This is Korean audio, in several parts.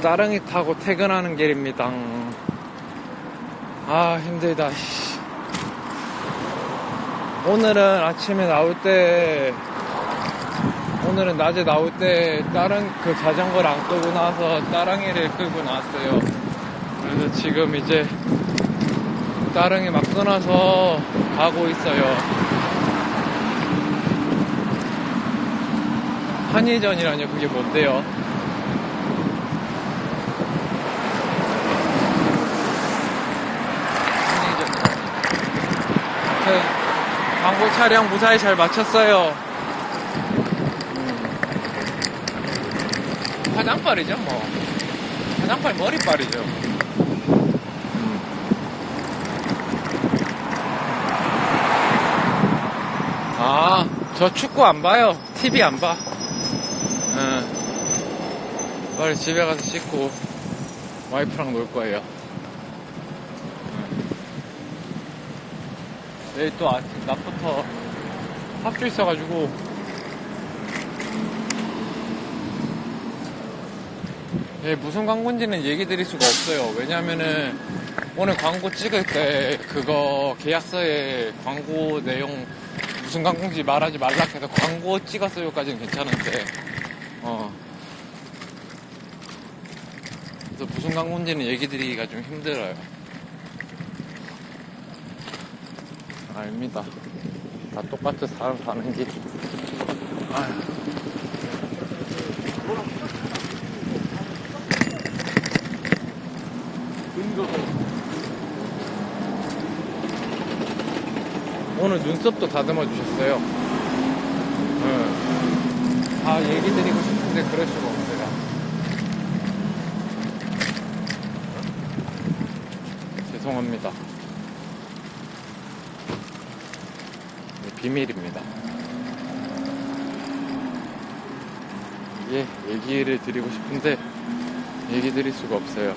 따릉이 타고 퇴근하는 길입니다. 아, 힘들다. 씨. 오늘은 아침에 나올 때, 오늘은 낮에 나올 때 다른 그 자전거를 안 끄고 나서 따릉이를 끌고 나왔어요. 그래서 지금 이제 따릉이 막 끊어서 가고 있어요. 한일전이라뇨? 그게 뭔데요? 그 광고 촬영 무사히 잘 마쳤어요. 음. 화장빨이죠, 뭐. 화장빨 머리빨이죠. 음. 아, 저 축구 안 봐요. TV 안 봐. 응. 빨리 집에 가서 씻고 와이프랑 놀 거예요. 내일 또 아침 낮부터 학교 있어가지고 예, 무슨 광고인지는 얘기 드릴 수가 없어요. 왜냐면은 오늘 광고 찍을 때 그거 계약서에 광고 내용 무슨 광고인지 말하지 말라 해서 광고 찍었어요까지는 괜찮은데 어 그래서 무슨 광고인지는 얘기 드리기가 좀 힘들어요. 아닙니다. 다 똑같은 사람 사는 길. 아휴. 오늘 눈썹도 다듬어 주셨어요. 응. 다 얘기 드리고 싶은데 그럴 수가 없어요. 죄송합니다. 비밀입니다. 예, 얘기를 드리고 싶은데 얘기 드릴 수가 없어요.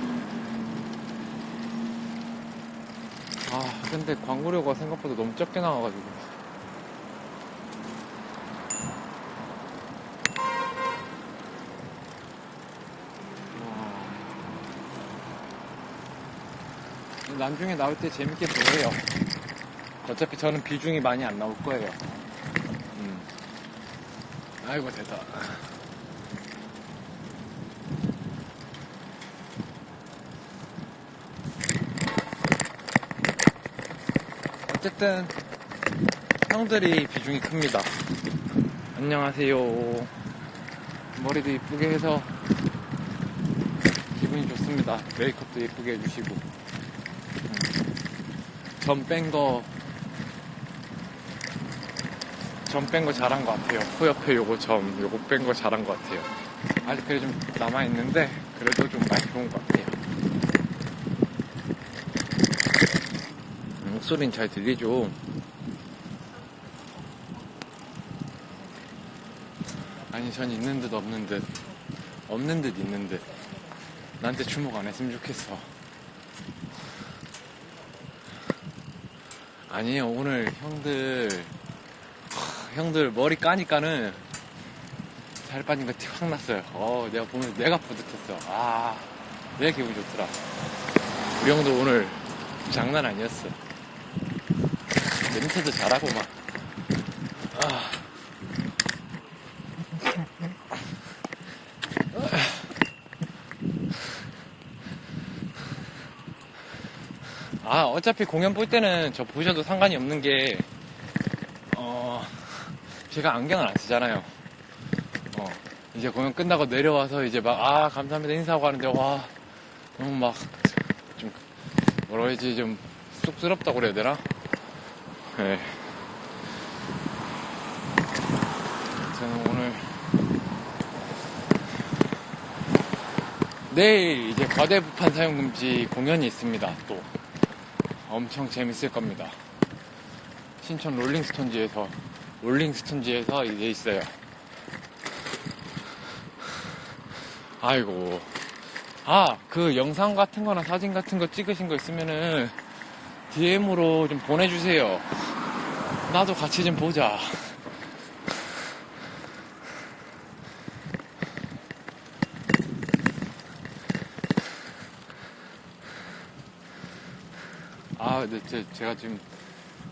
아, 근데 광고료가 생각보다 너무 적게 나와가지고. 와. 나중에 나올 때 재밌게 보세요. 어차피 저는 비중이 많이 안 나올 거예요. 음. 아이고, 됐다. 어쨌든, 형들이 비중이 큽니다. 안녕하세요. 머리도 이쁘게 해서 기분이 좋습니다. 메이크업도 예쁘게 해주시고. 점뺀 거, 점 뺀 거 잘한 것 같아요. 후 옆에 요거 점, 요거 뺀 거 잘한 것 같아요. 아직 그래 좀 남아있는데, 그래도 좀 많이 좋은 것 같아요. 음, 목소리는 잘 들리죠? 아니, 전 있는 듯 없는 듯, 없는 듯 있는 듯. 나한테 주목 안 했으면 좋겠어. 아니에요, 오늘 형들, 하, 형들 머리 까니까는 살 빠진 거 티 확 났어요. 어, 내가 보면서 내가 뿌듯했어. 아, 내 기분 좋더라. 우리 형도 오늘 장난 아니었어. 냄새도 잘하고 막. 아. 아, 어차피 공연 볼 때는 저 보셔도 상관이 없는 게, 어, 제가 안경을 안 쓰잖아요. 어, 이제 공연 끝나고 내려와서 이제 막, 아, 감사합니다 인사하고 하는데, 와, 너무 막, 좀, 뭐라 해야지, 좀 쑥스럽다고 그래야 되나? 네. 저는 오늘, 내일 이제 과대부판 사용금지 공연이 있습니다, 또. 엄청 재밌을 겁니다. 신촌 롤링스톤지에서 롤링스톤즈에서 이제 있어요. 아이고. 아, 그 영상 같은 거나 사진 같은 거 찍으신 거 있으면은 DM으로 좀 보내주세요. 나도 같이 좀 보자. 아, 근데 제, 제가 지금,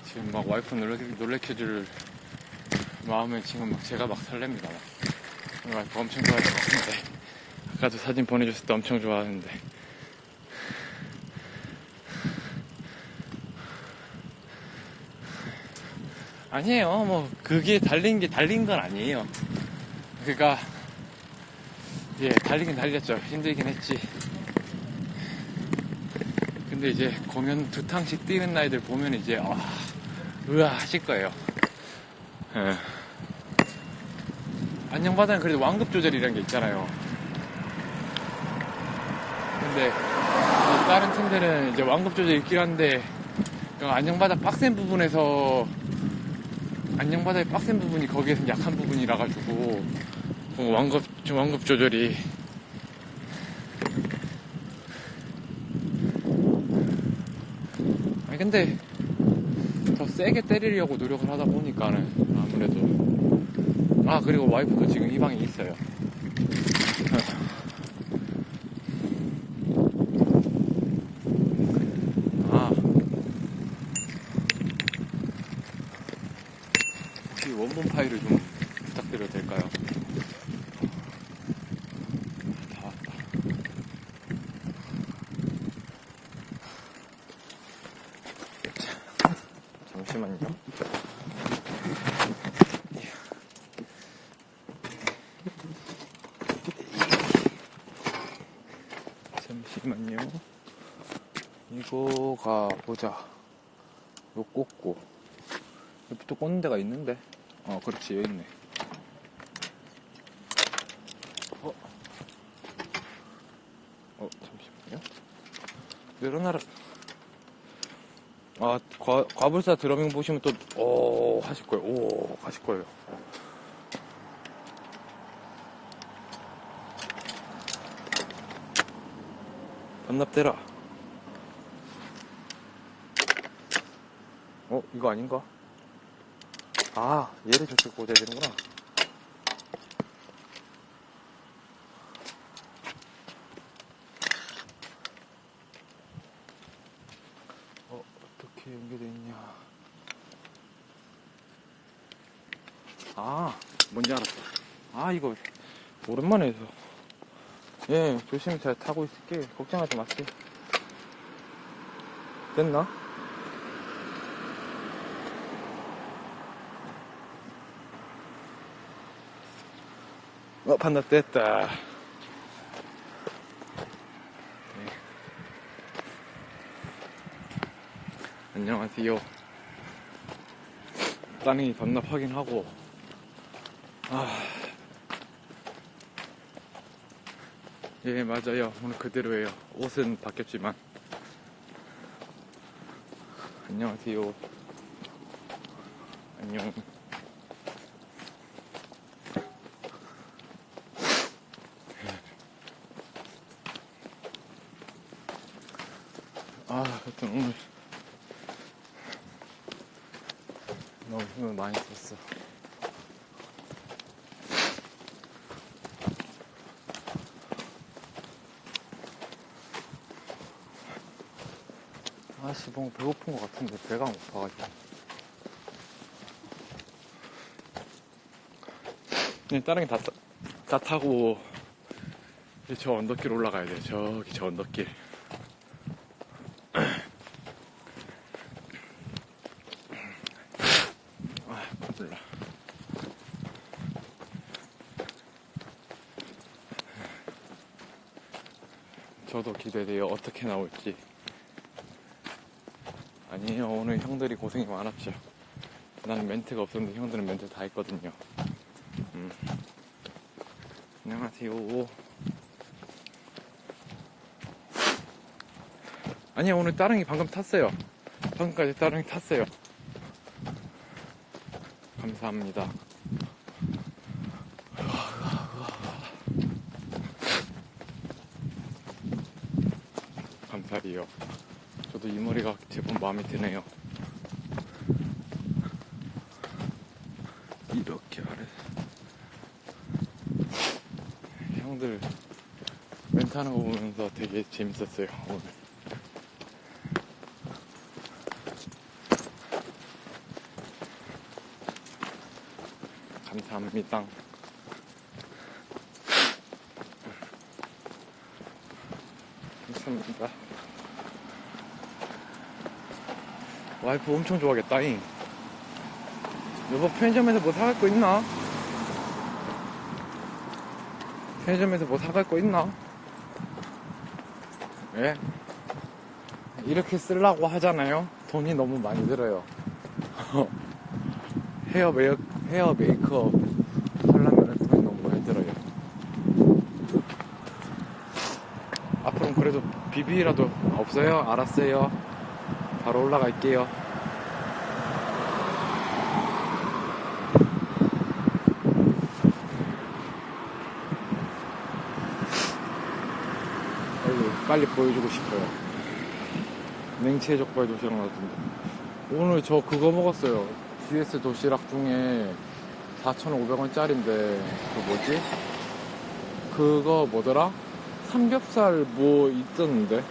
지금 막 와이프 놀래, 놀래켜줄 마음에 지금 막 제가 막 설렙니다. 막. 우리 와이프 엄청 좋아할 것 같은데. 아까도 사진 보내줬을 때 엄청 좋아하는데. 아니에요. 뭐 그게 달린 게 달린 건 아니에요. 그러니까 예 달리긴 달렸죠. 힘들긴 했지. 근데 이제 공연 두 탕씩 뛰는 나이들 보면 이제 아 으아 하실 거예요. 예. 안녕바다는 그래도 완급 조절이라는 게 있잖아요. 근데 이 다른 팀들은 이제 완급 조절이 있긴 한데 그 안녕바다 빡센 부분에서 안녕바다의 빡센 부분이 거기에서 약한 부분이라 가지고 어, 완급 좀 완급 조절이 아니 근데 더 세게 때리려고 노력을 하다 보니까는 아무래도 아 그리고 와이프도 지금 이 방에 있어요. 아. 혹시 원본 파일을 좀 부탁드려도 될까요? 다 왔다. 잠시만요. 잠시만요. 이거가 보자. 요 꽂고. 옆에 또 꽂는 데가 있는데. 어, 그렇지, 여기 있네. 어? 어, 잠시만요. 늘어나라. 아, 과, 과불사 드러밍 보시면 또, 오, 하실 거예요. 오, 하실 거예요. 반납되라. 어, 이거 아닌가? 아, 얘를 저쪽 꽂아야 되는구나. 어, 어떻게 연결돼 있냐. 아, 뭔지 알았다. 아, 이거, 오랜만에 해서. 예, 조심히 잘 타고 있을게. 걱정하지 마세요. 됐나? 어, 반납됐다. 네. 안녕하세요. 땅이 반납 확인하고, 아. 예, 맞아요. 오늘 그대로예요. 옷은 바뀌었지만. 안녕하세요. 안녕. 아, 하여튼 오늘 너무 힘을 많이 썼어. 아씨, 뭔가 배고픈 것 같은데 배가 안 고파가지고. 네, 다른 게 다, 다 타고 저 언덕길 올라가야 돼. 저기 저 언덕길. 아, 몰라. 저도 기대돼요. 어떻게 나올지. 아니에요. 오늘 형들이 고생이 많았죠. 나는 멘트가 없었는데 형들은 멘트 다 했거든요. 음. 안녕하세요. 아니요, 오늘 따릉이 방금 탔어요. 방금까지 따릉이 탔어요. 감사합니다. 살이에요. 저도 이 머리가 제법 마음에 드네요. 이렇게 하래. 형들 멘트 하나 보면서 되게 재밌었어요, 오늘. 감사합니다. 감사합니다. 와이프 엄청 좋아하겠다잉. 여보 편의점에서 뭐 사갈 거 있나? 편의점에서 뭐 사갈 거 있나? 예? 이렇게 쓰려고 하잖아요? 돈이 너무 많이 들어요. 헤어 메이크, 헤어 메이크업 하려면 돈이 너무 많이 들어요. 앞으로는 그래도 비비라도 없어요? 알았어요. 바로 올라갈게요. 빨리, 보여주고 싶어요. 냉채 족발 도시락 나왔던데. 오늘 저 그거 먹었어요. GS 도시락 중에 4,500원짜리인데, 그 뭐지? 그거 뭐더라? 삼겹살 뭐 있었는데?